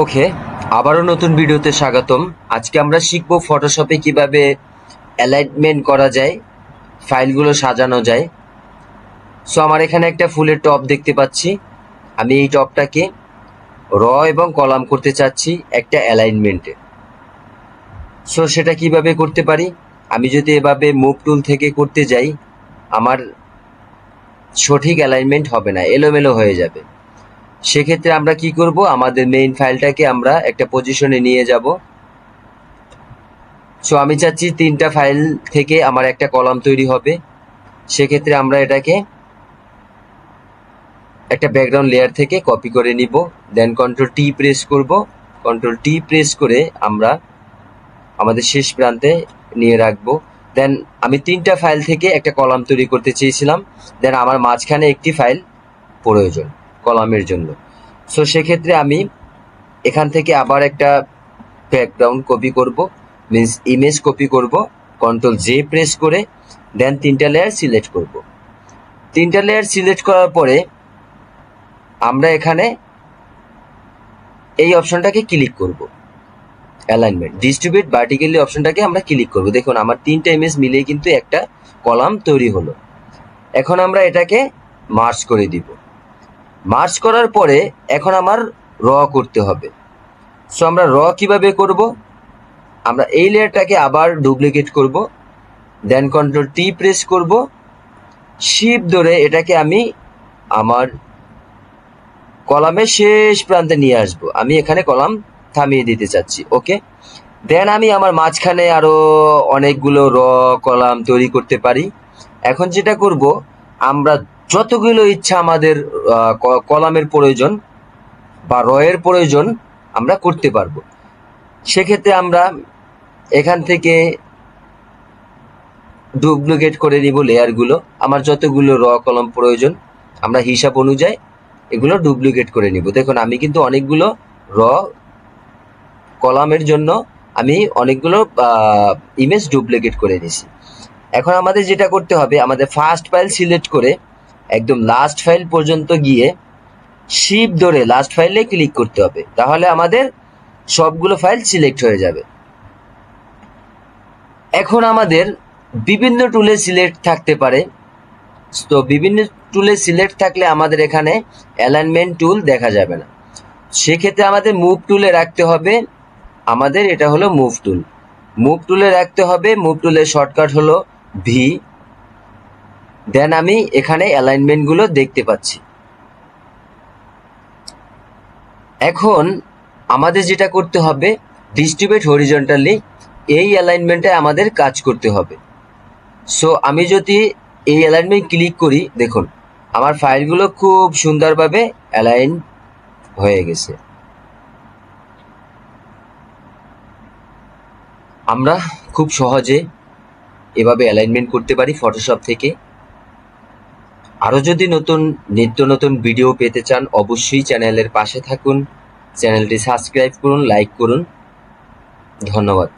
ওকে, আবারও নতুন ভিডিওতে স্বাগতম। আজকে আমরা শিখব ফটোশপে কীভাবে অ্যালাইনমেন্ট করা যায় ফাইলগুলো সাজানো যায়। সো আমার এখানে একটা ফুলের টপ দেখতে পাচ্ছি। আমি এই টপটাকে র এবং কলাম করতে চাচ্ছি একটা অ্যালাইনমেন্টে সো সেটা কীভাবে করতে পারি? আমি যদি এভাবে মুভ টুল থেকে করতে যাই, আমার সঠিক অ্যালাইনমেন্ট হবে না, এলোমেলো হয়ে যাবে। সেক্ষেত্রে আমরা কি করব? আমাদের মেইন ফাইলটাকে আমরা একটা পজিশনে নিয়ে যাব। সো আমি চাচ্ছি তিনটা ফাইল থেকে আমার একটা কলাম তৈরি হবে। সেক্ষেত্রে আমরা এটাকে একটা ব্যাকগ্রাউন্ড লেয়ার থেকে কপি করে নিব। দেন কন্ট্রোল টি প্রেস করব। কন্ট্রোল টি প্রেস করে আমরা আমাদের শেষ প্রান্তে নিয়ে রাখব। দেন আমি তিনটা ফাইল থেকে একটা কলাম তৈরি করতে চেয়েছিলাম। দেন আমার মাঝখানে একটি ফাইল প্রয়োজন। কলামের জন্য। সো সেক্ষেত্রে আমি এখান থেকে আবার একটা ব্যাকগ্রাউন্ড কপি করব মিন্স ইমেজ কপি করব কন্ট্রোল জে প্রেস করে দেন তিনটা লেয়ার সিলেক্ট করব। তিনটা লেয়ার সিলেক্ট করার পরে আমরা এখানে এই অপশনটাকে ক্লিক করব। অ্যালাইনমেন্ট ডিস্ট্রিবিউট ভার্টিক্যালি অপশনটাকে আমরা ক্লিক করব। দেখুন, আমার তিনটা ইমেজ মিলিয়ে কিন্তু একটা কলাম তৈরি হলো। এখন আমরা এটাকে মার্চ করে দিব। মার্চ করার পরে এখন আমার র করতে হবে। সো আমরা র কীভাবে করব? আমরা এই লেয়ারটাকে আবার ডুপ্লিকেট করব দেন কন্ট্রোল টি প্রেস করব। শিপ ধরে এটাকে আমি আমার কলামের শেষ প্রান্তে নিয়ে আসব। আমি এখানে কলাম থামিয়ে দিতে চাচ্ছি ওকে দেন আমি আমার মাঝখানে আরও অনেকগুলো র কলাম তৈরি করতে পারি। এখন যেটা করব, আমরা যতগুলো ইচ্ছা আমাদের কলামের প্রয়োজন বা রয়ের প্রয়োজন আমরা করতে পারব। সেক্ষেত্রে আমরা এখান থেকে ডুপ্লিকেট করে নিব লেয়ারগুলো। আমার যতগুলো র কলম প্রয়োজন, আমরা হিসাব অনুযায়ী এগুলো ডুপ্লিকেট করে নিব। দেখুন, আমি কিন্তু অনেকগুলো র কলামের জন্য আমি অনেকগুলো ইমেজ ডুপ্লিকেট করে নিছি এখন আমাদের যেটা করতে হবে, আমাদের ফার্স্ট ফাইল সিলেক্ট করে একদম লাস্ট ফাইল পর্যন্ত গিয়ে শিপ ধরে লাস্ট ফাইলে ক্লিক করতে হবে। তাহলে আমাদের সবগুলো ফাইল সিলেক্ট হয়ে যাবে। এখন আমাদের বিভিন্ন টুলে সিলেক্ট থাকতে পারে। তো বিভিন্ন টুলে সিলেক্ট থাকলে আমাদের এখানে অ্যালাইনমেন্ট টুল দেখা যাবে না। সেক্ষেত্রে আমাদের মুভ টুলে রাখতে হবে। আমাদের এটা হলো মুভ টুল মুভ টুলে রাখতে হবে। মুভ টুলের শর্টকাট হলো ভি দেন আমি এখানে অ্যালাইনমেন্টগুলো দেখতে পাচ্ছি। এখন আমাদের যেটা করতে হবে ডিস্ট্রিবিউট হরিজন্টালি এই অ্যালাইনমেন্টে আমাদের কাজ করতে হবে। সো আমি যদি এই অ্যালাইনমেন্ট ক্লিক করি, দেখুন, আমার ফাইলগুলো খুব সুন্দরভাবে অ্যালাইন হয়ে গেছে। আমরা খুব সহজে এভাবে অ্যালাইনমেন্ট করতে পারি ফটোশপ থেকে। আরও যদি নতুন, নিত্য নতুন ভিডিও পেতে চান, অবশ্যই চ্যানেলের পাশে থাকুন। চ্যানেলটি সাবস্ক্রাইব করুন লাইক করুন। ধন্যবাদ।